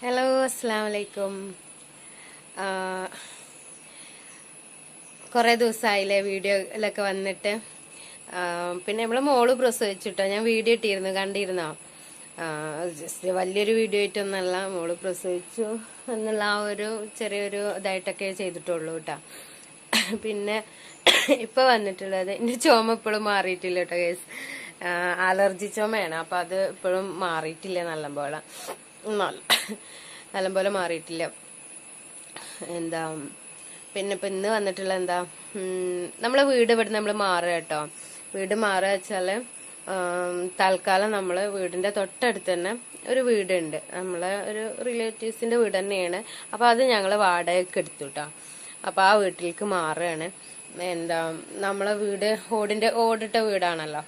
Hello അസ്സാം വലൈക്കും കുറേ ദിവസമായില്ലേ വീഡിയോയിലൊക്കെ വന്നിട്ട്. പിന്നെ നമ്മൾ മോൾ പ്രസവിച്ചിട്ടോ? ഞാൻ വീഡിയോ ഇട്ടിരുന്നു കണ്ടിരുന്നോ? വലിയൊരു വീഡിയോ ആയിട്ടൊന്നല്ല മോൾ പ്രസവിച്ചു എന്നുള്ള ആ ഒരു ചെറിയൊരു ഇതായിട്ടൊക്കെ ചെയ്തിട്ടുള്ളൂ കേട്ടോ. പിന്നെ ഇപ്പൊ വന്നിട്ടുള്ളത് എന്റെ ചുമ ഇപ്പോഴും മാറിയിട്ടില്ല കേട്ടോ കേസ് അലർജി ചുമയാണ് അപ്പം അത് ഇപ്പോഴും മാറിയിട്ടില്ല നല്ലപോലെ. നല്ല നല്ലപോലെ മാറിയിട്ടില്ല. എന്താ പിന്നെ ഇപ്പം ഇന്ന് വന്നിട്ടുള്ള എന്താ നമ്മളെ വീട് ഇവിടെ നമ്മൾ മാറുക കേട്ടോ. വീട് മാറുക വെച്ചാൽ തൽക്കാലം നമ്മൾ വീടിന്റെ തൊട്ടടുത്ത് തന്നെ ഒരു വീടുണ്ട്. നമ്മളെ ഒരു റിലേറ്റീവ്സിന്റെ വീട് തന്നെയാണ്. അപ്പൊ അത് ഞങ്ങൾ വാടകയ്ക്ക് എടുത്തു കേട്ടോ. അപ്പൊ ആ വീട്ടിലേക്ക് മാറുകയാണ്. എന്താ നമ്മളെ വീട് ഓടിന്റെ ഓടിട്ട വീടാണല്ലോ.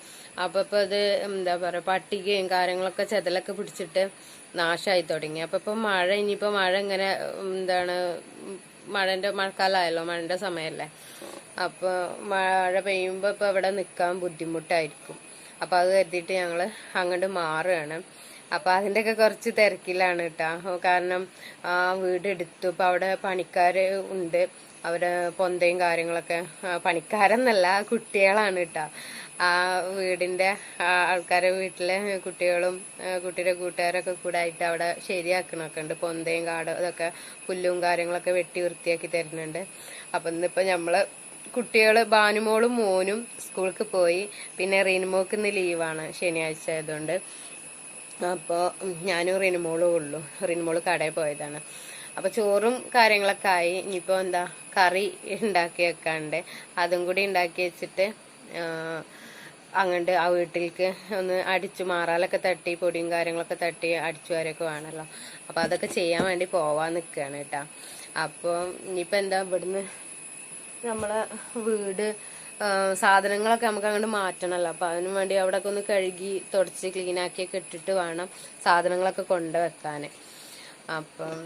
അപ്പൊ ഇപ്പൊ ഇത് എന്താ പറയാ പട്ടികയും കാര്യങ്ങളൊക്കെ ചെതലൊക്കെ പിടിച്ചിട്ട് നാശമായി തുടങ്ങി. അപ്പൊ ഇപ്പൊ മഴ ഇനിയിപ്പോ മഴ ഇങ്ങനെ എന്താണ് മഴന്റെ മഴക്കാലമായല്ലോ മഴന്റെ സമയല്ലേ? അപ്പോൾ മഴ പെയ്യുമ്പോ ഇപ്പൊ ഇവിടെ നിക്കാൻ ബുദ്ധിമുട്ടായിരിക്കും. അപ്പോൾ അത് കരുതിയിട്ട് ഞങ്ങൾ അങ്ങോട്ട് മാറുകയാണ്. അപ്പോൾ അതിന്റെയൊക്കെ കുറച്ച് തിരക്കിലാണ് കേട്ടോ. കാരണം ആ വീട് എടുത്തു ഇപ്പൊ അവിടെ പണിക്കാര് ഉണ്ട്. അവരെ പൊന്തയും കാര്യങ്ങളൊക്കെ പണിക്കാരെന്നല്ല കുട്ടികളാണ് കേട്ടോ. ആ വീടിന്റെ ആൾക്കാരെ വീട്ടിലെ കുട്ടികളും കുട്ടിയുടെ കൂട്ടുകാരൊക്കെ കൂടെ ആയിട്ട് അവിടെ ശരിയാക്കണൊക്കെ ഉണ്ട്. പൊന്തയും കാട് അതൊക്കെ പുല്ലും കാര്യങ്ങളൊക്കെ വെട്ടി വൃത്തിയാക്കി തരുന്നുണ്ട്. അപ്പൊ ഇന്നിപ്പോ നമ്മൾ കുട്ടികൾ ബാനുമോളും മോനും സ്കൂൾക്ക് പോയി. പിന്നെ റീനുമോക്ക് ഇന്ന് ലീവാണ് ശനിയാഴ്ച ആയതുകൊണ്ട്. അപ്പോൾ ഞാനും റിനുമോളും ഉള്ളു. റിനുമോൾ കടയിൽ പോയതാണ്. അപ്പൊ ചോറും കാര്യങ്ങളൊക്കെ ആയി. ഇനിയിപ്പോ എന്താ? കറി ഉണ്ടാക്കി വെക്കാണ്ട് അതും കൂടി ഉണ്ടാക്കി വെച്ചിട്ട് അങ്ങോട്ട് ആ വീട്ടിലേക്ക് ഒന്ന് അടിച്ചു മാറാലൊക്കെ തട്ടി പൊടിയും കാര്യങ്ങളൊക്കെ തട്ടി അടിച്ചു വരെയൊക്കെ വേണമല്ലോ അപ്പം അതൊക്കെ ചെയ്യാൻ വേണ്ടി പോവാൻ നിൽക്കുകയാണ് കേട്ടോ. അപ്പോൾ ഇനിയിപ്പോൾ എന്താ ഇവിടുന്ന് നമ്മളെ വീട് സാധനങ്ങളൊക്കെ നമുക്ക് അങ്ങോട്ട് മാറ്റണമല്ലോ അപ്പം അതിനു വേണ്ടി അവിടെ ഒന്ന് കഴുകി തുടച്ച് ക്ലീനാക്കിയൊക്കെ ഇട്ടിട്ട് വേണം സാധനങ്ങളൊക്കെ കൊണ്ടുവെക്കാൻ അപ്പം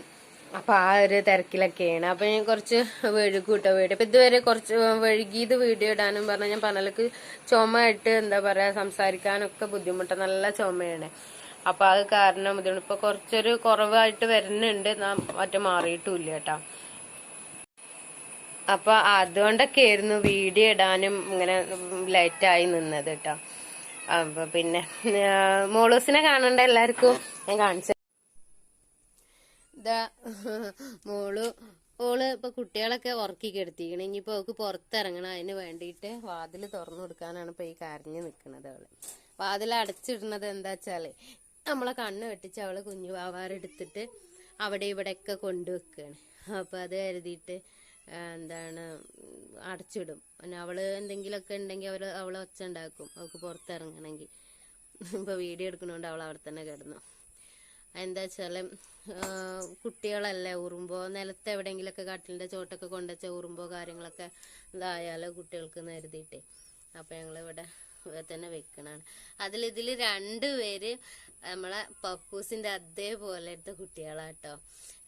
അപ്പൊ ആ ഒരു തിരക്കിലൊക്കെയാണ്. അപ്പൊ ഞാൻ കുറച്ച് വഴുകൂട്ടോ വീട്. ഇപ്പൊ ഇതുവരെ കുറച്ച് വഴുകിയത് വീഡിയോ ഇടാനും പറഞ്ഞ ഞാൻ പറഞ്ഞാലേക്ക് ചുമയിട്ട് എന്താ പറയാ സംസാരിക്കാനൊക്കെ ബുദ്ധിമുട്ട്. നല്ല ചുമയാണ്. അപ്പൊ അത് കാരണം ബുദ്ധിമുട്ട് ഇപ്പൊ കുറച്ചൊരു കുറവായിട്ട് വരുന്നുണ്ട്. നാം മറ്റേ മാറിയിട്ടില്ല കേട്ടാ. അപ്പൊ അതുകൊണ്ടൊക്കെ ആയിരുന്നു വീഡിയോ ഇടാനും ഇങ്ങനെ ലൈറ്റായി നിന്നത് കേട്ടോ. അപ്പൊ പിന്നെ മോളൂസിനെ കാണണ്ട എല്ലാവർക്കും. ഞാൻ കാണിച്ചു ഇതാ മോൾ. ഓൾ ഇപ്പൊ കുട്ടികളൊക്കെ ഉറക്കി കെടുത്തിക്കണം ഇനിയിപ്പോ അവക്ക് പുറത്തിറങ്ങണം. അതിന് വേണ്ടിയിട്ട് വാതിൽ തുറന്നു കൊടുക്കാനാണ് ഇപ്പൊ ഈ കരഞ്ഞു നിൽക്കുന്നത് അവൾ. വാതിൽ അടച്ചിടുന്നത് എന്താ വെച്ചാൽ നമ്മളെ കണ്ണ് വെട്ടിച്ച് അവൾ കുഞ്ഞു വാവാരെടുത്തിട്ട് അവിടെ ഇവിടെയൊക്കെ കൊണ്ടുവെക്കാണ് അപ്പൊ അത് കരുതിയിട്ട് എന്താണ് അടച്ചിടും. പിന്നെ അവൾ എന്തെങ്കിലുമൊക്കെ ഉണ്ടെങ്കിൽ അവൾ അവൾ ഒച്ച ഉണ്ടാക്കും. അവൾക്ക് പുറത്തിറങ്ങണമെങ്കിൽ. ഇപ്പൊ വീഡിയോ എടുക്കണോണ്ട് അവൾ അവിടെ തന്നെ കിടന്നു. എന്താ വെച്ചാൽ കുട്ടികളല്ലേ ഉറുമ്പോ നിലത്ത് എവിടെയെങ്കിലൊക്കെ കട്ടിലിന്റെ ചോട്ടൊക്കെ കൊണ്ടുവച്ച ഉറുമ്പോ കാര്യങ്ങളൊക്കെ ഇതായാലോ കുട്ടികൾക്ക് നേരുതിയിട്ട് അപ്പൊ ഇവിടെ തന്നെ വെക്കണാണ്. അതിൽ ഇതിൽ രണ്ടുപേര് നമ്മളെ പപ്പൂസിന്റെ അതേപോലെ എടുത്ത കുട്ടികളാട്ടോ.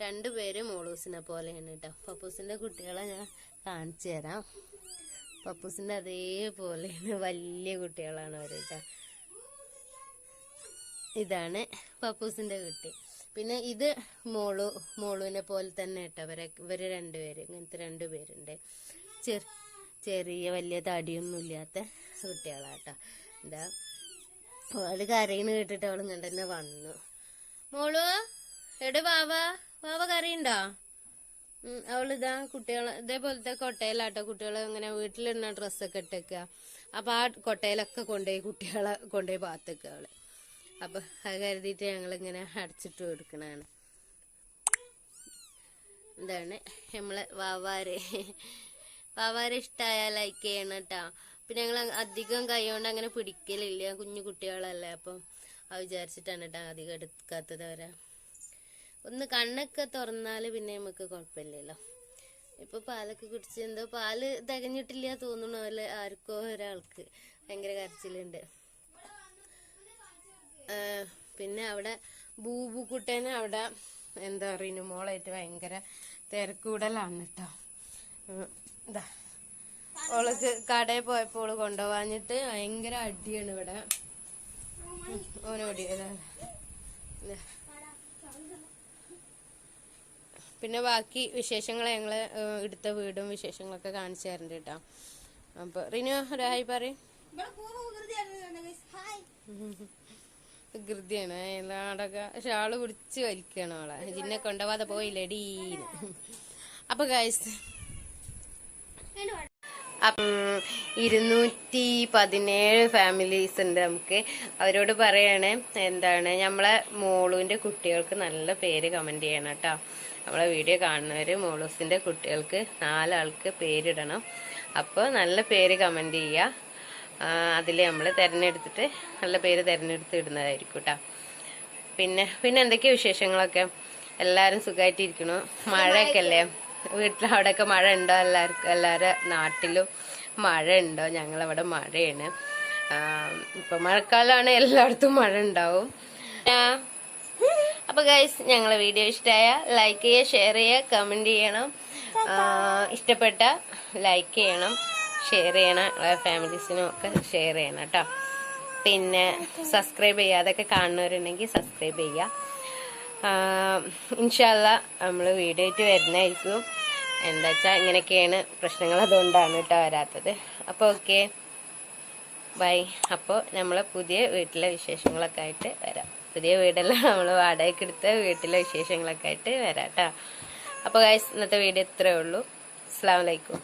രണ്ടുപേരും മോളൂസിനെ പോലെയാണ് കേട്ടോ. പപ്പൂസിന്റെ കുട്ടികളെ ഞാൻ കാണിച്ചു തരാം. പപ്പൂസിന്റെ അതേപോലെയാണ്. വലിയ കുട്ടികളാണ് അവർ കേട്ടോ. ഇതാണ് പപ്പൂസിന്റെ കുട്ടി. പിന്നെ ഇത് മോളു മോളുവിനെ പോലെ തന്നെ കേട്ടോ ഇവരെ ഇവർ രണ്ടുപേര് ഇങ്ങനത്തെ രണ്ടുപേരുണ്ട് ചെറു ചെറിയ വലിയ തടിയൊന്നും ഇല്ലാത്ത കുട്ടികളാട്ടോ. എന്താ അവൾ കരയിന്ന് കേട്ടിട്ട് അവൾ ഇങ്ങനെ തന്നെ വന്നു. മോളു എട വാവ വാവ കരയുണ്ടോ? ഉം, അവളിതാ കുട്ടികളെ ഇതേപോലത്തെ കൊട്ടയിലാട്ടോ കുട്ടികളെ ഇങ്ങനെ വീട്ടിലിടുന്ന ഡ്രസ്സൊക്കെ ഇട്ടേക്കുക അപ്പൊ ആ കൊട്ടയിലൊക്കെ കൊണ്ടുപോയി കുട്ടികളെ കൊണ്ടുപോയി പാത്തേക്കുക അവൾ. അപ്പൊ അത് കരുതിയിട്ട് ഞങ്ങളിങ്ങനെ അടച്ചിട്ട് കൊടുക്കണാണ് എന്താണ്? നമ്മളെ വാവാരെ. വാവാരെ ഇഷ്ടമായ ലൈക്ക് ചെയ്യണം കേട്ടോ പിന്നെ ഞങ്ങൾ അധികം കൈകൊണ്ട് അങ്ങനെ പിടിക്കലില്ല. കുഞ്ഞു കുട്ടികളല്ലേ അപ്പം അത് വിചാരിച്ചിട്ടാണ് കേട്ടോ അധികം എടുക്കാത്തത് വരാ ഒന്ന് കണ്ണൊക്കെ തുറന്നാൽ പിന്നെ നമുക്ക് കുഴപ്പമില്ലല്ലോ. ഇപ്പൊ പാലൊക്കെ കുടിച്ച് എന്തോ പാൽ തികഞ്ഞിട്ടില്ല തോന്നുന്നു. അല്ലെ? ആർക്കോ ഒരാൾക്ക്. ഭയങ്കര കരച്ചിലുണ്ട്. പിന്നെ അവിടെ ബൂബുക്കുട്ടേനെ അവിടെ എന്താ പറയുക മോളായിട്ട് ഭയങ്കര തിരക്കൂടലാണ് കേട്ടോ. എന്താ ഇതാ ഓൾക്ക് കടയിൽ പോയപ്പോൾ ഓൾ കൊണ്ടുപോവാഞ്ഞിട്ട് ഭയങ്കര അടിയാണ് ഇവിടെ. ഓനോടി പിന്നെ ബാക്കി വിശേഷങ്ങൾ ഞങ്ങൾ എടുത്ത വീടും വിശേഷങ്ങളൊക്കെ കാണിച്ചു തരണ്ട് കേട്ടോ. അപ്പൊ റിനു ഒരു ഹായ് പറയും. വികൃതിയാണ് എല്ലാടൊക്കെ ഷാൾ പിടിച്ച് വലിക്കണം അവളെ ജിന്നെ കൊണ്ടുപോവാതെ പോയില്ലടീന്ന് അപ്പൊ അപ്പം ഇരുന്നൂറ്റി പതിനേഴ് ഫാമിലീസ് ഉണ്ട് നമുക്ക്. അവരോട് പറയണേ എന്താണ് നമ്മളെ മോളുവിന്റെ കുട്ടികൾക്ക് നല്ല പേര് കമന്റ് ചെയ്യണം കേട്ടോ. നമ്മളെ വീഡിയോ കാണുന്നവര് മോളൂസിന്റെ കുട്ടികൾക്ക് നാലാൾക്ക് പേരിടണം. അപ്പോൾ നല്ല പേര് കമന്റ് ചെയ്യുക. അതിൽ നമ്മൾ തിരഞ്ഞെടുത്തിട്ട് നല്ല പേര് തിരഞ്ഞെടുത്ത് ഇടുന്നതായിരിക്കും കേട്ടോ പിന്നെ പിന്നെ എന്തൊക്കെയാ വിശേഷങ്ങളൊക്കെ? എല്ലാരും സുഖമായിട്ടിരിക്കണു മഴയൊക്കെ അല്ലേ വീട്ടിൽ അവിടെയൊക്കെ മഴ ഉണ്ടോ എല്ലാവർക്കും എല്ലാവരുടെ നാട്ടിലും? മഴ ഉണ്ടോ? ഞങ്ങളവിടെ മഴയാണ്. ഇപ്പം മഴക്കാലമാണ് എല്ലായിടത്തും മഴ ഉണ്ടാവും. അപ്പൊ ഗൈസ് ഞങ്ങളെ വീഡിയോ ഇഷ്ടമായ ലൈക്ക് ചെയ്യുക ഷെയർ ചെയ്യുക കമന്റ് ചെയ്യണം. ഇഷ്ടപ്പെട്ട ലൈക്ക് ചെയ്യണം. ഷെയർ ചെയ്യണം ഫാമിലീസിനും ഒക്കെ ഷെയർ ചെയ്യണം കേട്ടോ പിന്നെ സബ്സ്ക്രൈബ് ചെയ്യാതൊക്കെ കാണുന്നവരുണ്ടെങ്കിൽ സബ്സ്ക്രൈബ് ചെയ്യുക ഇൻഷാല്ല നമ്മൾ വീഡിയോ ആയിട്ട് വരുന്നതായിരിക്കും. എന്താ വെച്ചാൽ ഇങ്ങനെയൊക്കെയാണ് പ്രശ്നങ്ങൾ അതുകൊണ്ടാണ് കേട്ടോ വരാത്തത്. അപ്പോൾ ഓക്കെ ബൈ അപ്പോൾ നമ്മൾ പുതിയ വീട്ടിലെ വിശേഷങ്ങളൊക്കെ ആയിട്ട് വരാം. പുതിയ വീടെല്ലാം നമ്മൾ വാടകയ്ക്ക് എടുത്ത വീട്ടിലെ വിശേഷങ്ങളൊക്കെ ആയിട്ട് വരാം കേട്ടോ അപ്പോൾ ഗൈസ് ഇന്നത്തെ വീഡിയോ ഇത്രയേ ഉള്ളൂ. അസ്സാം വലൈക്കും